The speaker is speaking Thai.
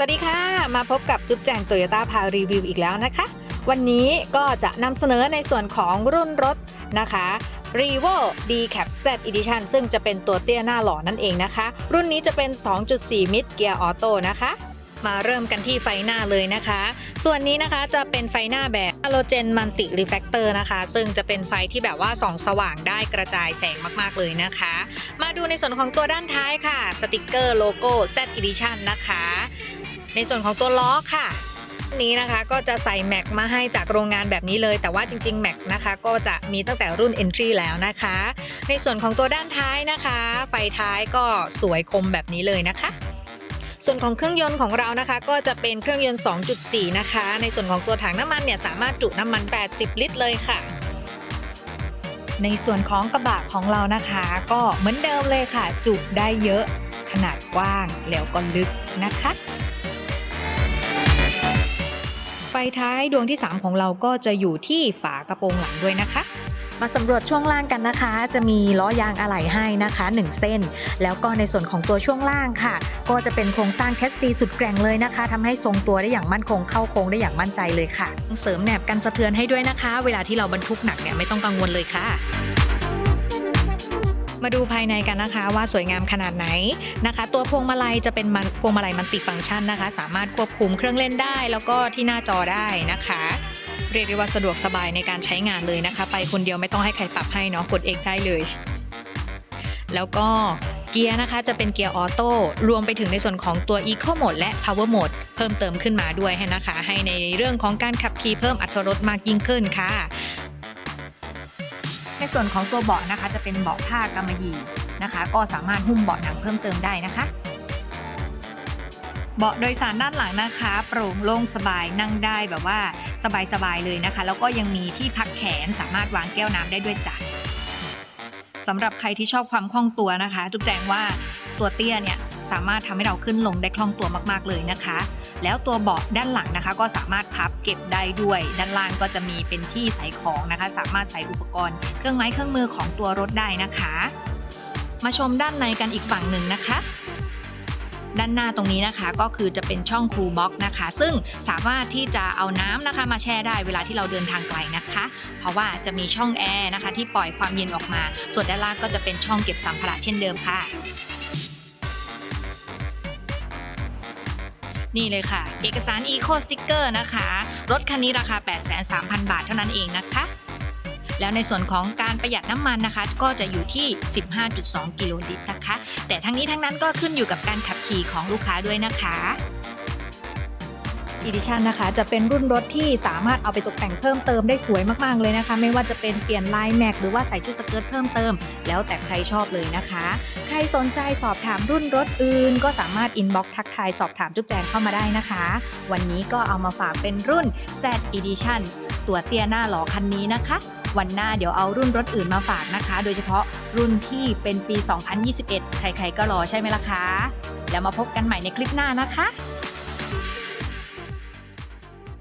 สวัสดีค่ะ มาพบกับจุ๊บแจงโตโยต้าพารีวิวอีกแล้วนะคะ วันนี้ก็จะนำเสนอในส่วนของรุ่นรถนะคะ r e v o D Cap Z Edition ซึ่งจะเป็นตัวเตี้ยหน้าหล่อนั่นเองนะคะ รุ่นนี้จะเป็น 2.4 มิดเกียร์ออโต้นะคะ มาเริ่มกันที่ไฟหน้าเลยนะคะ ส่วนนี้นะคะจะเป็นไฟหน้าแบบ Halogen Multi Reflector นะคะ ซึ่งจะเป็นไฟที่แบบว่าส่องสว่างได้กระจายแสงมากๆเลยนะคะ มาดูในส่วนของตัวด้านท้ายค่ะ สติกเกอร์โลโก้ Z Edition นะคะ ในส่วนของตัวล้อค่ะนี้นะคะก็จะใส่แม็กมาให้จากโรงงานแบบนี้เลย แต่ว่าจริงๆแม็กนะคะก็จะมีตั้งแต่รุ่น Entry แล้วนะคะ ในส่วนของตัวด้านท้ายนะคะ ไฟท้ายก็สวยคมแบบนี้เลยนะคะ ส่วนของเครื่องยนต์ของเรานะคะ ก็จะเป็นเครื่องยนต์ 2.4 นะคะ ในส่วนของตัวถังน้ำมันเนี่ยสามารถจุน้ำมัน 80 ลิตรเลยค่ะในส่วนของกระบะของเรานะคะ ก็เหมือนเดิมเลยค่ะ จุได้เยอะขนาดกว้างแล้วก็ลึกนะคะ ท้ายดวงที่ 3 ของเราก็จะอยู่ที่ฝากระโปรงหลังด้วยนะคะ มาสำรวจช่วงล่างกันนะคะ จะมีล้อยางอะไหล่ให้นะคะ 1 เส้น แล้วก็ในส่วนของตัวช่วงล่างค่ะ ก็จะเป็นโครงสร้างแชสซีสุดแกร่งเลยนะคะทำให้ทรงตัวได้อย่างมั่นคงเข้าโค้งได้อย่างมั่นใจเลยค่ะ เสริมแหนบกันสะเทือนให้ด้วยนะคะ เวลาที่เราบรรทุกหนักเนี่ยไม่ต้องกังวลเลยค่ะ มาดูภายในกันนะคะว่าสวยงามขนาดไหนนะคะ ตัวพวงมาลัยจะเป็นมันพวงมาลัยมันติฟังก์ชันนะคะ สามารถควบคุมเครื่องเล่นได้ แล้วก็ที่หน้าจอได้นะคะ เรียกได้ว่าสะดวกสบายในการใช้งานเลยนะคะ ไปคนเดียวไม่ต้องให้ใครปรับให้เนาะกดเองได้เลย แล้วก็เกียร์นะคะจะเป็นเกียร์ออโต้รวมไปถึงในส่วนของตัว Eco Mode และ Power Mode เพิ่มเติมขึ้นมาด้วยให้นะคะ ให้ในเรื่องของการขับขี่เพิ่มอรรถรสมากยิ่งขึ้นค่ะ ส่วนของตัวเบาะนะคะ จะเป็นเบาะผ้ากำมะหยี่นะคะ ก็สามารถหุ้มเบาะหนังเพิ่มเติมได้นะคะ เบาะโดยสารด้านหลังนะคะ โปร่งโล่งสบายนั่งได้แบบว่าสบายๆเลยนะคะ แล้วก็ยังมีที่พักแขนสามารถวางแก้วน้ำได้ด้วยจ้ะสำหรับใครที่ชอบความคล่องตัวนะคะ จุ๊บแจงว่าตัวเตี้ยเนี่ย สามารถทำให้เราขึ้นลงได้คล่องตัวมาก ๆ เลยนะคะ แล้วตัวเบาะด้านหลังนะคะ ก็สามารถพับเก็บได้ด้วย ด้านล่างก็จะมีเป็นที่ใส่ของนะคะ สามารถใส่อุปกรณ์เครื่องไม้เครื่องมือของตัวรถได้นะคะ มาชมด้านในกันอีกฝั่งหนึ่งนะคะด้านหน้าตรงนี้นะคะก็คือจะเป็นช่องคูลบ็อกนะคะ ซึ่งสามารถที่จะเอาน้ำนะคะ มาแช่ได้เวลาที่เราเดินทางไกลนะคะ เพราะว่าจะมีช่องแอร์นะคะ ที่ปล่อยความเย็นออกมา ส่วนด้านล่างก็จะเป็นช่องเก็บสัมภาระเช่นเดิมค่ะ นี่เลยค่ะ เอกสาร Eco Sticker นะคะ รถคันนี้ราคา 83,000 บาทเท่านั้นเองนะคะ แล้วในส่วนของการประหยัดน้ำมันนะคะ ก็จะอยู่ที่ 15.2 กิโลลิตรนะคะ แต่ทั้งนี้ทั้งนั้นก็ขึ้นอยู่กับการขับขี่ของลูกค้าด้วยนะคะ อีดิชันนะคะ จะเป็นรุ่นรถที่สามารถเอาไปตกแต่งเพิ่มเติมได้สวยมากๆเลยนะคะ ไม่ว่าจะเป็นเปลี่ยนลายแม็กหรือว่าใส่ชุดสเกิร์ตเพิ่มเติม แล้วแต่ใครชอบเลยนะคะ ใครสนใจสอบถามรุ่นรถอื่น ก็สามารถอินบ็อกทักทายสอบถามจุ๊บแจงเข้ามาได้นะคะ วันนี้ก็เอามาฝากเป็นรุ่น Z Edition ตัวเตี้ยหน้าหล่อคันนี้นะคะ วันหน้าเดี๋ยวเอารุ่นรถอื่นมาฝากนะคะ โดยเฉพาะรุ่นที่เป็นปี 2021 ใครๆก็รอใช่ไหมล่ะคะ แล้วมาพบกันใหม่ในคลิปหน้านะคะ